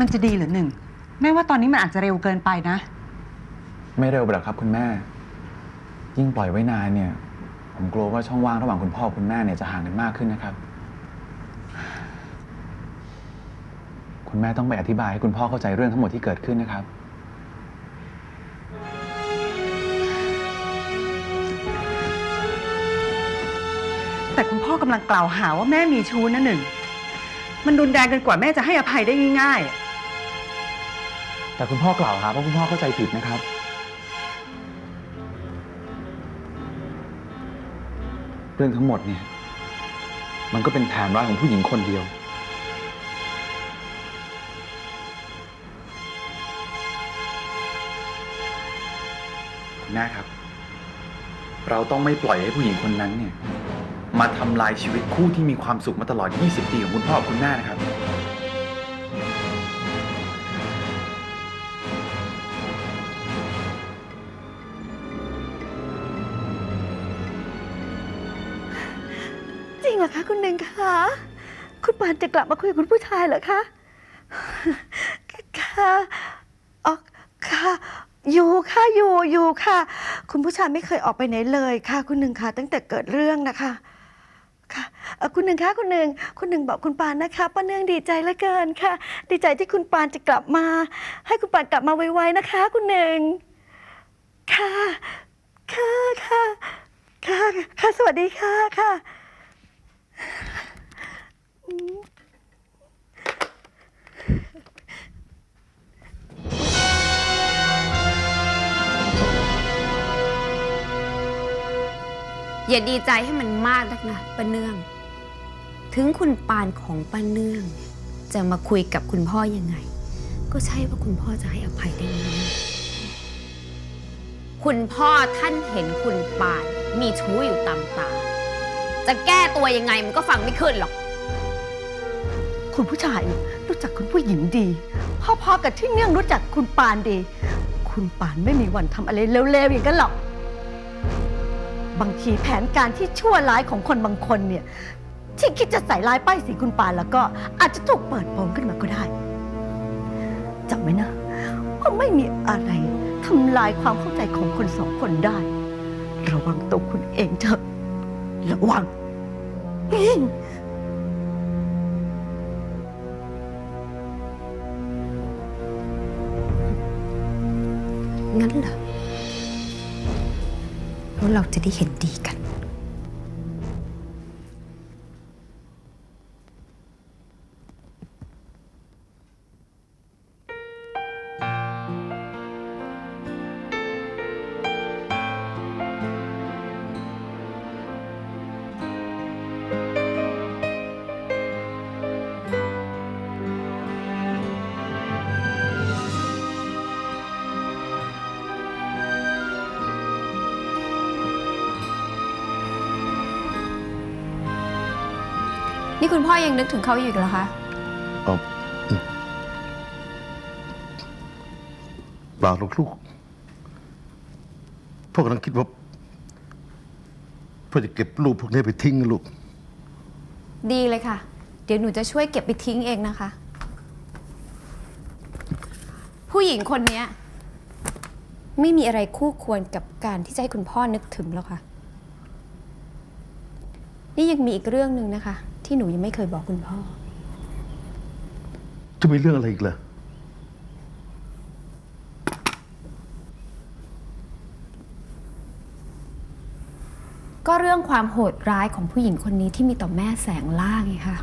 มันจะดีเหรือหนึ่งแม่ว่าตอนนี้มันอาจจะเร็วเกินไปนะ ไม่เร็วไปหรอกครับคุณแม่ ยิ่งปล่อยไว้นานเนี่ย ผมกลัวว่าช่องว่างระหว่างคุณพ่อคุณแม่เนี่ยจะห่างกันมากขึ้นนะครับ คุณแม่ต้องไปอธิบายให้คุณพ่อเข้าใจเรื่องทั้งหมดที่เกิดขึ้นนะครับ แต่คุณพ่อกำลังกล่าวหาว่าแม่มีชู้นะหนึ่ง มันรุนแรงเกินกว่าแม่จะให้อภัยได้ง่าย แต่คุณพ่อกล่าวหาว่าคุณพ่อเข้าใจผิดนะครับ เรื่องทั้งหมดเนี่ย มันก็เป็นแผนร้ายของผู้หญิงคนเดียว คุณแม่ครับ เราต้องไม่ปล่อยให้ผู้หญิงคนนั้นเนี่ย มาทำลายชีวิตคู่ที่มีความสุขมาตลอด 20 ปีของคุณพ่อกับคุณแม่นะครับ เหรอคะ คุณหนึ่งคะคุณปานจะกลับมาคุยกับคุณผู้ชายเหรอคะค่ะอ๋อค่ะอยู่ค่ะอยู่อยู่ค่ะ คุณผู้ชายไม่เคยออกไปไหนเลยค่ะ คุณหนึ่งคะตั้งแต่เกิดเรื่องนะคะค่ะคุณหนึ่งคะคุณหนึ่งคุณหนึ่งบอกคุณปานนะคะป้าเนื่องดีใจเหลือเกินค่ะ ดีใจที่คุณปานจะกลับมา ให้คุณปานกลับมาไวๆนะคะ คุณหนึ่งค่ะค่ะค่ะค่ะค่ะสวัสดีค่ะค่ะ อย่าดีใจให้มันมากนักนะป้าเนื่อง ถึงคุณปานของป้าเนื่อง จะมาคุยกับคุณพ่อยังไง ก็ใช่ว่าคุณพ่อจะให้อภัยได้ง่ายคุณพ่อท่านเห็นคุณปานมีชู้อยู่ตามตา จะแก้ตัวยังไงมันก็ฟังไม่ขึ้นหรอก คุณผู้ชายรู้จักคุณผู้หญิงดี พอๆกับที่เนื่องรู้จักคุณปานดี คุณปานไม่มีวันทำอะไรเร็วๆอย่างนั้นหรอก บางทีแผนการที่ชั่วร้ายของคนบางคนเนี่ย ที่คิดจะใส่ร้ายป้ายสีคุณปานแล้วก็อาจจะถูกเปิดโปงขึ้นมาก็ได้จำไว้นะว่าไม่มีอะไรทำลายความเข้าใจของคนสองคนได้ ระวังตัวคุณเองเถอะ ระวังงั้นเหรอแล้วเราจะได้เห็นดีกัน นี่คุณพ่อยังนึกถึงเขาอยู่อีกเหรอคะ เอาอืมเปล่าหรอกลูกพ่อกำลังคิดว่าพ่อจะเก็บรูปพวกนี้ไปทิ้งนะลูก ดีเลยค่ะ เดี๋ยวหนูจะช่วยเก็บไปทิ้งเองนะคะ ผู้หญิงคนเนี้ย ไม่มีอะไรคู่ควรกับการที่จะให้คุณพ่อนึกถึงแล้วค่ะ นี่ยังมีอีกเรื่องหนึ่งนะคะ ที่หนูยังไม่เคยบอกคุณพ่อ จะมีเรื่องอะไรอีกล่ะ ก็เรื่องความโหดร้ายของผู้หญิงคนนี้ที่มีต่อแม่แสงล่าไงคะ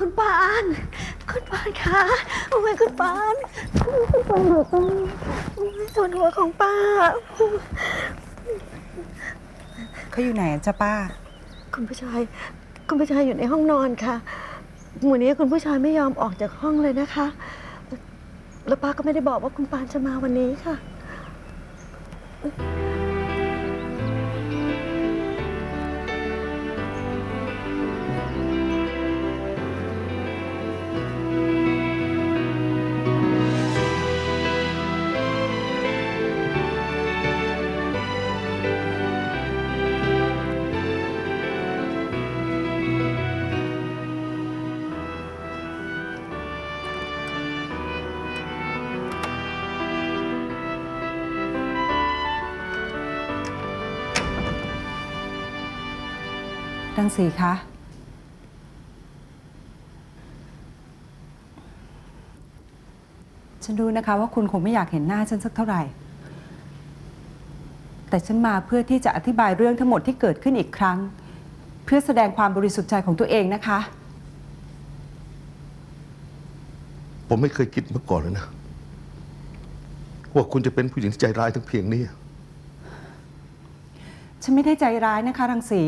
คุณปาน คุณปานคะโอ้ยคุณปานคุณปานหัวป้าโอ้ยส่วนหัวของป้า เขาอยู่ไหนอะจ๊ะป้า คุณผู้ชาย คุณผู้ชายอยู่ในห้องนอนค่ะหมู่นี้คุณผู้ชายไม่ยอมออกจากห้องเลยนะคะ แล้วป้าก็ไม่ได้บอกว่าคุณปานจะมาวันนี้ค่ะ รังสีคะ ฉันรู้นะคะว่าคุณคงไม่อยากเห็นหน้าฉันสักเท่าไหร่ แต่ฉันมาเพื่อที่จะอธิบายเรื่องทั้งหมดที่เกิดขึ้นอีกครั้ง เพื่อแสดงความบริสุทธิ์ใจของตัวเองนะคะ ผมไม่เคยคิดมาก่อนเลยนะ ว่าคุณจะเป็นผู้หญิงที่ใจร้ายถึงเพียงนี้ ฉันไม่ได้ใจร้ายนะคะ รังสี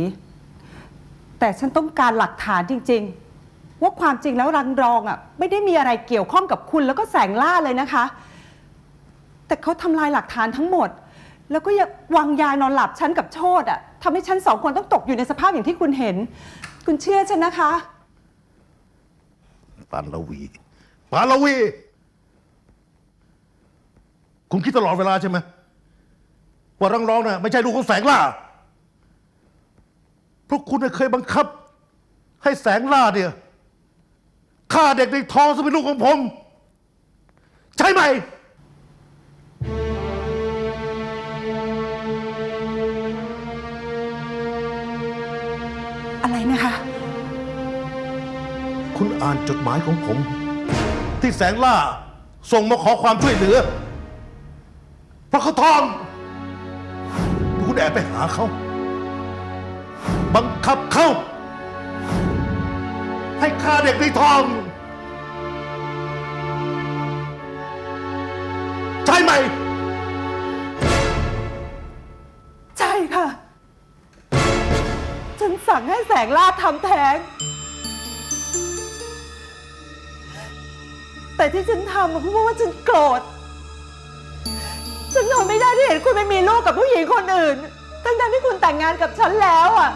แต่ฉันต้องการหลักฐานจริง ๆ ว่าความจริงแล้วรังรองอะไม่ได้มีอะไรเกี่ยวข้องกับคุณแล้วก็แสงล่าเลยนะคะ แต่เขาทำลายหลักฐานทั้งหมด แล้วก็ยังวางยานอนหลับฉันกับโชดอะทำให้ฉันสองคนต้องตกอยู่ในสภาพอย่างที่คุณเห็น คุณเชื่อฉันนะคะ ปานลวี ปานลวี คุณคิดตลอดเวลาใช่ไหมว่ารังร้องน่ะไม่ใช่ลูกของแสงล่า ราะคุณน่ะเคยบังคับ ให้แสงล่าเนี่ยฆ่าเด็กในท้องซึ่งเป็นลูกของผม ใช่ไหม อะไรนะคะ คุณอ่านจดหมายของผม ที่แสงล่าส่งมาขอความช่วยเหลือ เพราะเขาท้อง คุณแอบไปหาเขา บังคับเขาให้ฆ่าเด็กในท้อง ใช่ไหม ใช่ค่ะ ฉันสั่งให้แสงล่าทำแท้ง แต่ที่ฉันทำเพราะว่าฉันโกรธ ฉันทนไม่ได้ที่เห็นคุณไปมีลูกกับผู้หญิงคนอื่น ทั้งๆที่คุณแต่งงานกับฉันแล้วอะ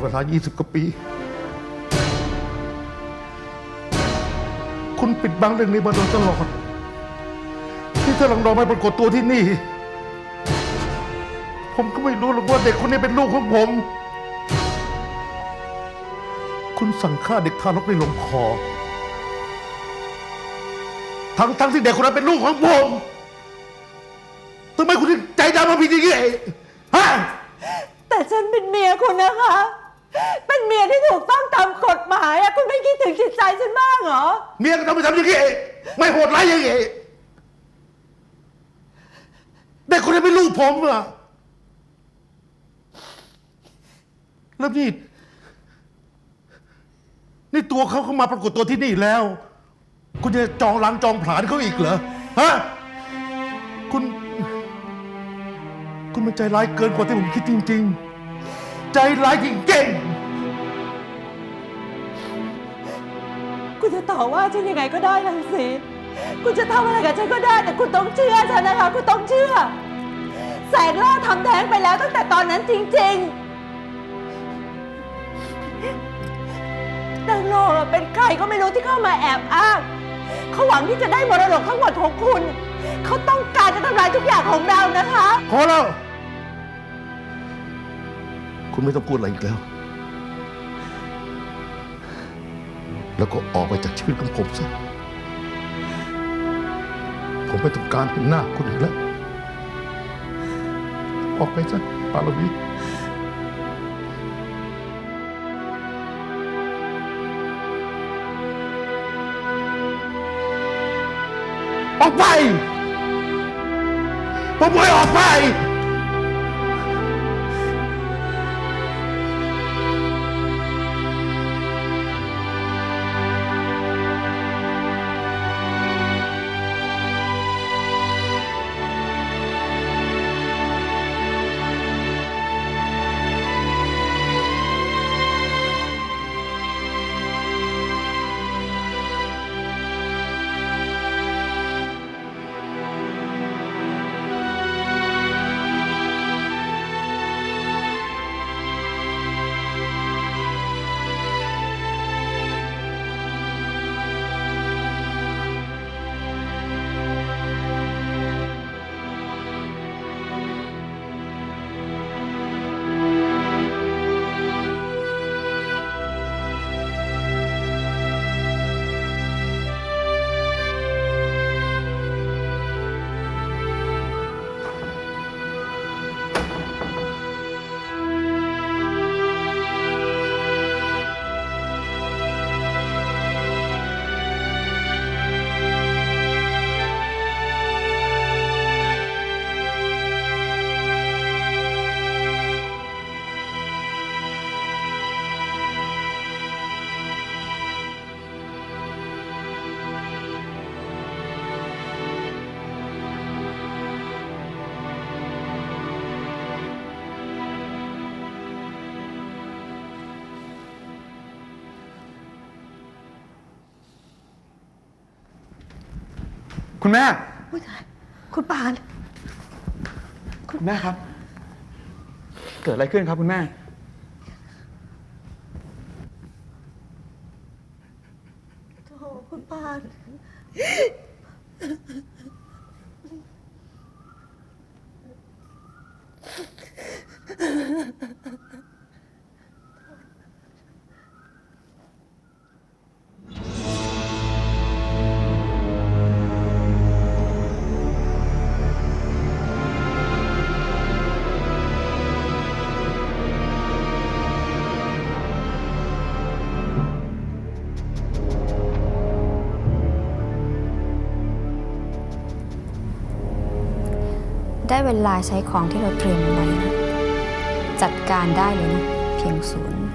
เวลา 20 กว่าปี คุณปิดบังเรื่องนี้มาโดยตลอดที่ถ้าลังรองไม่ปรากฏตัวที่นี่ ผมก็ไม่รู้หรอกว่าเด็กคนนี้เป็นลูกของผม คุณสั่งฆ่าเด็กทารกในลงคอ ทั้งทั้งที่เด็กคนนั้นเป็นลูกของผมทำไมคุณถึงใจดำมาผิดอย่างนี้ฮะ ใจฉันบ้างเหรอ เมียก็ทำไมทำอย่างนี้ไม่โหดร้ายอย่างนี้เด็กคนนี้เป็นลูกผมเหรอแล้วนี่นี่ตัวเขาเข้ามาปรากฏตัวที่นี่แล้ว คุณจะจองล้างจองผลาญเขาอีกเหรอฮะคุณ คุณมันใจร้ายเกินกว่าที่ผมคิดจริง ๆ ใจร้ายจริงๆ คุณจะต่อว่าฉันยังไงก็ได้ทังสีคุณจะทำอะไรกับฉันก็ได้ แต่คุณต้องเชื่อฉันนะคะ คุณต้องเชื่อ แสงล่าทำแท้งไปแล้วตั้งแต่ตอนนั้นจริงๆนางโลเป็นใครก็ไม่รู้ที่เข้ามาแอบอ้างเขาหวังที่จะได้มรดกทั้งหมดของคุณ เขาต้องการจะทำลายทุกอย่างของเรานะคะ พอแล้ว คุณไม่ต้องพูดอะไรอีกแล้ว แล้วก็ออกไปจากชีวิตของผมซะ ผมไม่ต้องการเห็นหน้าคุณอีกแล้ว ออกไปซะปาลวีออกไป ผมไม่ออกไป คุณแม่ผู้ชายคุณปาน คุณแม่ครับ เกิดอะไรขึ้นครับคุณแม่โธ่คุณปาน ได้เวลาใช้ของที่เราเตรียมไว้นะจัดการได้เลยนะเพียงศูนย์